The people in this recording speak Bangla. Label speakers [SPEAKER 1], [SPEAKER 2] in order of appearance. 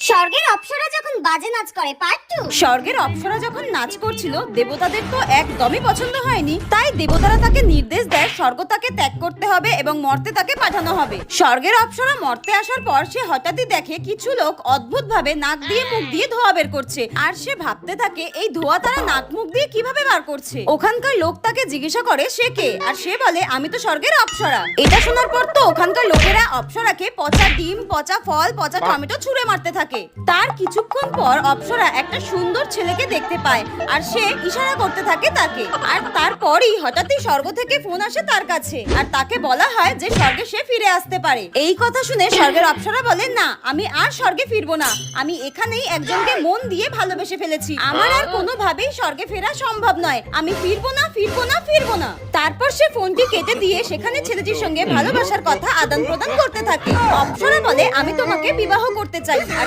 [SPEAKER 1] স্বর্গের অপ্সরা যখন বাজে নাচ করে পার্ট টু
[SPEAKER 2] স্বর্গের অপ্সরা যখন নাচ করছিল দেবতাদের তো একদমই পছন্দ হয়নি। তাই দেবতারা তাকে নির্দেশ দেয় স্বর্গ তাকে ত্যাগ করতে হবে এবং মর্তে তাকে পাঠানো হবে। স্বর্গের অপ্সরা মর্তে আসার পর সে হঠাৎই দেখে কিছু লোক অদ্ভুত ভাবে নাক দিয়ে মুখ দিয়ে ধোয়া বের করছে। আর সে ভাবতে থাকে এই ধোয়া তারা নাক মুখ দিয়ে কীভাবে বার করছে? ওখানকার লোক তাকে জিজ্ঞাসা করে সে কে? আর সে বলে আমি তো স্বর্গের অপ্সরা। এটা শোনার পর তো ওখানকার লোকেরা অপ্সরাকে পচা ডিম পচা ফল পচা টমেটো ছুঁড়ে মারতে থাকে। তার কিছুক্ষণ পর অপ্সরা একটা সুন্দর ছেলেকে দেখতে পায় আর সে ইশারা করতে থাকে তাকে। আর তারপরই হঠাৎই স্বর্গ থেকে ফোন আসে তার কাছে। আর তাকে বলা হয় যে স্বর্গে সে ফিরে আসতে পারে। এই কথা শুনে স্বর্গের অপ্সরা বলে, না, আমি আর স্বর্গে ফিরবো না। আমি এখানেই একজনকে মন দিয়ে ভালোবেসে ফেলেছি। আমার আর কোনোভাবেই স্বর্গে ফেরা সম্ভব নয়। আমি ফিরবো না ফিরবো না ফিরবো না। তারপর সে ফোনটি কেটে দিয়ে সেখানে ছেলেটির সঙ্গে ভালোবাসার কথা আদান প্রদান করতে থাকে। অপ্সরা বলে, আমি তোমাকে বিবাহ করতে চাই।